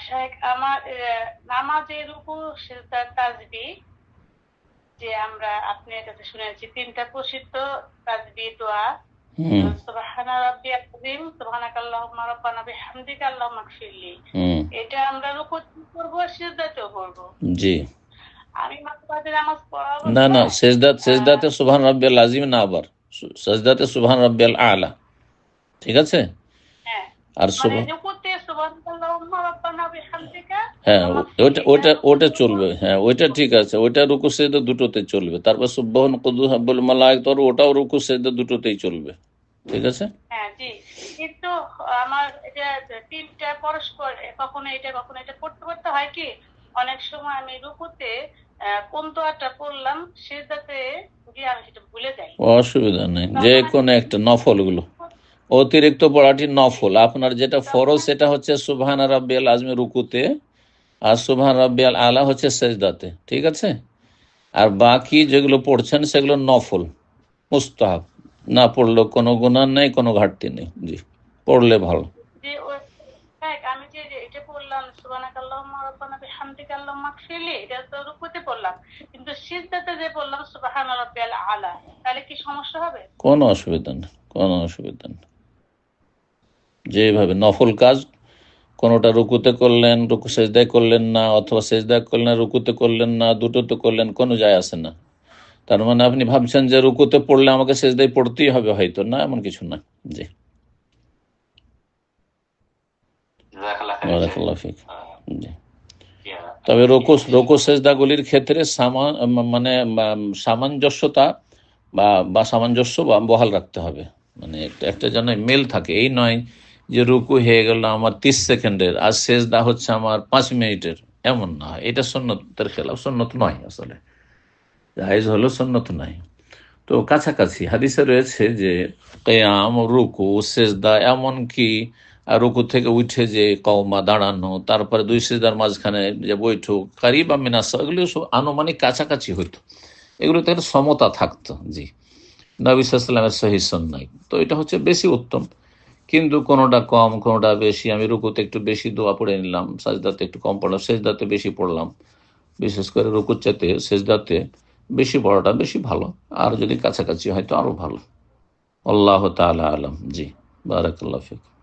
শেখ আমার আহ, নামাজে রুকু সিজদা তাজবি যে আমরা আপনার কাছে শুনেছি তিনটা প্রসিদ্ধ তাজবি দোয়া। সুবহানা রাব্বিয়াল আযীম সুবহানাকাল্লাহুম্মা রাব্বানা বিহামদিকা আল্লাহুম্মা গফিরলি এটা আমরা রুকু করব সিজদাতেও করব। জি। আমি মাঝে নামাজ পড়া না না অবস্থায়, সেজদাতে সুবহান রাব্বিয়াল আজিম না আবার। সু- সেজদাতে সুবহান রাব্বিয়াল আলা। ঠিক আছে? হ্যাঁ। আর মানে সুবহান রুকুতে সুবহানাকাল্লাহুম্মা রাব্বানা বিহামদিকা হ্যাঁ ওটা ওটা ওটা চলবে হ্যাঁ ওইটা ঠিক আছে ওইটা রুকু সেজদা দুটোতে চলবে তারপর সুবহান কুদুস হাব্বুল মালাইক তোর ওটাও রুকু সেজদা দুটোতেই চলবে ঠিক আছে? হ্যাঁ জি কিন্তু আমার এটা তিনটা পরস্পর কখনো এটা কখনো এটা পড়তে পড়তে হয় কি অনেক সময় আমি রুকুতে কোন দোয়াটা পড়লাম সেটাতে গিয়ে আমি সেটা ভুলে যাই। অসুবিধা নেই যে কোনো একটা নফলগুলো অতিরিক্ত পড়াটি নফল আপনার যেটা ফরজ সেটা হচ্ছে সুবহান রাব্বিয়াল আজমি রুকুতে আর সুবহান রাব্বিয়াল আলা হচ্ছে সেজদাতে ঠিক আছে? আর বাকি যেগুলো পড়ছেন সেগুলো নফল মুস্তাহাব। না পড়লেও কোনো গুণা নেই কোনো ঘাটতি নেই। জি পড়লে ভালো। যে ওই দেখ, আমি যে যে এটা পড়লাম সুবহানাকাল্লাহুম্মা রাব্বানা বিহামদিকা এটা তো রুকুতে পড়লাম। কিন্তু সিজদাতে যে পড়লাম সুবহান রাব্বিয়াল আলা তাহলে কি সমস্যা হবে? কোনো অসুবিধা নেই কোনো অসুবিধা নেই। যেভাবে নফল কাজ কোনোটা রুকুতে করলেন রুকু সেজদায় করলেন না অথবা সেজদায় করলেন রুকুতে করলেন না দুটোতে করলেন কোনো যায় আসে না। তার মানে আপনি ভাবছেন যে রুকুতে পড়লে আমাকে সেজদায় পড়তেই হবে হয়তো। না এমন কিছু না। জি। জি। তবে রোকু রোকু সেজদাগুলির ক্ষেত্রে সামান মানে সামঞ্জস্যতা বা বা সামঞ্জস্য বা বহাল রাখতে হবে। মানে একটা একটা যেন মেল থাকে। এই নয় যে রুকু হয়ে গেল আমার তিরিশ সেকেন্ডের, আর সেজদা হচ্ছে আমার পাঁচ মিনিটের। এমন না, এটা সন্ন্যতের খেলাফ সন্ন্যত নয় আসলে। জায়েজ হলো সন্ন্যত নয় তো কাছাকাছি হাদিসে রয়েছে যে, কেয়াম, রুকু, সেজদা এমনকি, আর রুকু থেকে উঠে যে কওমা দাঁড়ানো, তারপরে দুই সেজদার মাঝখানে যে বৈঠক, কারিব বা মিনাসা, এগুলো সব আনুমানিক কাছাকাছি হতো এগুলো থেকে সমতা থাকতো, জি। নবী সাল্লামের সহি নাই তো এটা হচ্ছে বেশি উত্তম। কিন্তু কোনোটা কম, কোনোটা বেশি। আমি রুকুতে একটু বেশি দোয়া পড়ে নিলাম, সাজদাতে একটু কম পড়লাম, সেজদাতে বেশি পড়লাম। বিশেষ করে রুকুর চাতে সেজদাতে বেশি পড়াটা বেশি ভালো। আর যদি কাছাকাছি হয় তো আরও ভালো। আল্লাহ তালা আলম। জি, বারাকাল্লাহ ফিক।